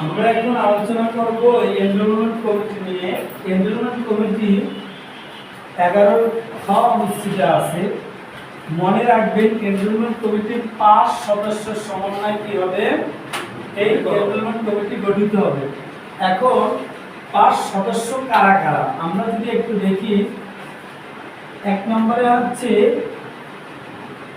আমরা এখন আলোচনা করব এনরোলমেন্ট কমিটি নিয়ে। এনরোলমেন্ট কমিটি এগারো খ অনুষ্ঠিত আছে। মনে রাখবেন এনরোলমেন্ট কমিটির পাঁচ সদস্য সমন্বয় কি হবে? এই এনরোলমেন্ট কমিটি গঠিত হবে। এখন পাঁচ সদস্য কারা কারা? আমরা যদি একটু দেখি। এক নম্বরে হচ্ছে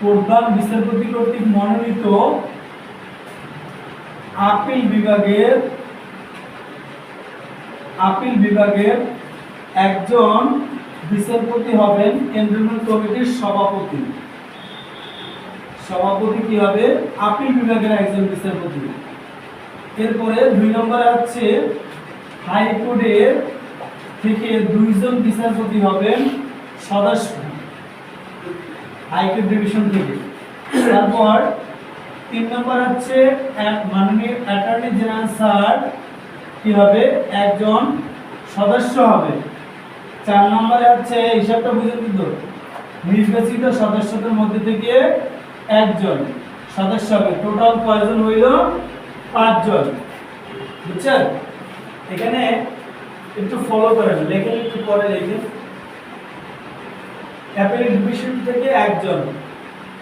প্রধান বিচারপতি কর্তৃক মনোনীত আপিল বিভাগের আপিল বিভাগের একজন বিচারপতি হবেন এনরোলমেন্ট কমিটির সভাপতি। সভাপতি কি হবে? আপিল বিভাগের একজন বিচারপতি। এরপরে দুই নম্বরে হচ্ছে হাইকোর্টের থেকে দুইজন বিচারপতি হবেন সদস্য হাইকোর্ট ডিভিশন থেকে। তারপর তিন নম্বর হচ্ছে এক মাননীয় অ্যাটর্নি জেনারেল স্যার কি হবে একজন সদস্য হবে? চার নম্বরে হচ্ছে হিসাবটা বুঝে দিত নির্বাচিত সদস্যদের মধ্যে থেকে একজন সদস্য হবে। টোটাল কয়জন হইল? পাঁচজন। বুঝছেন? এখানে একটু ফলো করেন, লেখেন একটু পরে লেখেন। অ্যাপেল ডিভিশন থেকে একজন।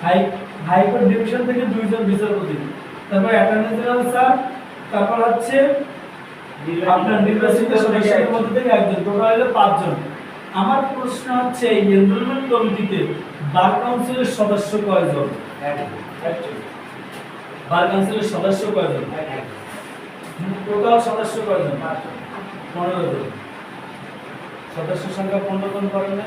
হাই হাইকোর্ট ডিভিশন থেকে দুইজন বিচারপতি। তারপর অ্যাটর্নি জেনারেল স্যার, তারপর হচ্ছে আপনার নির্বাচিত সদস্যদের মধ্যে থেকে একজন, টোটাল হলো পাঁচজন। আমার প্রশ্ন হচ্ছে, এই এনরোলমেন্ট কমিটিতে বার কাউন্সিলের সদস্য কয়জন? বার কাউন্সিলের সদস্য কয়জন? টোটাল সদস্য কয়জন? পনেরো জন। সদস্য সংখ্যা পনেরো জন করেন না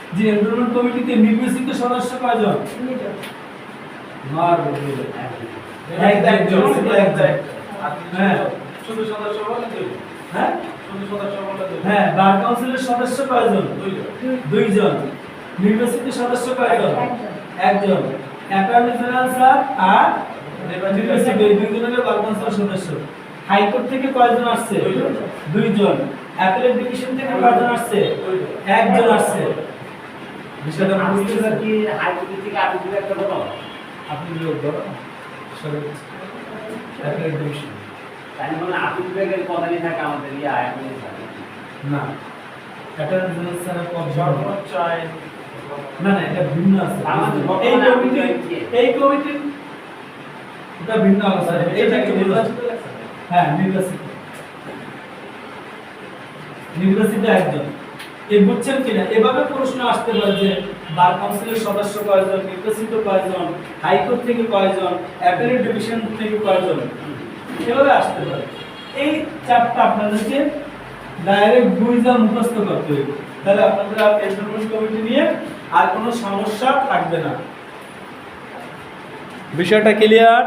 যে এনরোলমেন্ট কমিটিতে নির্বাচিত সদস্য কয়জন। একজন। হ্যাঁ। হ্যাঁ? হ্যাঁ বার কাউন্সিলের সদস্য কয়জন? দুইজন। নির্বাচিত সদস্য কয়জন? অ্যাটর্নি জেনারেল স্যার আর নির্বাচিত এই দুইজন হলো বার কাউন্সিলের সদস্য। হাইকোর্ট থেকে কয়জন আসছে? দুইজন। অ্যাপেলেট ডিভিশন থেকে কয়জন আসছে। একজন আসছে। বিষয়টা বুঝতে কি হাইকোর্ট থেকে আপিল বিভাগ একটা বলো আপনি লোক ধরো তাই মানে আপিল বিভাগের পদানি থাকে আমাদের? ইয়া আপিল না। অ্যাটর্নি জেনারেল স্যারের পদ সর্বোচ্চ না না এটা ভিন্ন আছে। আমাদের এই বর্তমানে কমিটি এই কমিটি এটা ভিন্ন আলোচনা এটা কি নির্বাচিত? হ্যাঁ নির্বাচিত। নির্বাচিত একজন। এই বুঝছেন কিনা? এভাবে প্রশ্ন আসতে পারে যে বার কাউন্সিলের সদস্য কয়জন, নির্বাচিত কয়জন, হাইকোর্ট থেকে কয়জন অ্যাপেলেট ডিভিশন থেকে কয়জন? এভাবে আসতে পারে। এই চারটা আপনাদেরকে ডাইরেক্ট বুঝা মুখস্থ করতে হবে। তাহলে আপনাদের আর এন্টারমেন্ট কমিটি নিয়ে আর কোনো সমস্যা থাকবে না। বিষয়টা ক্লিয়ার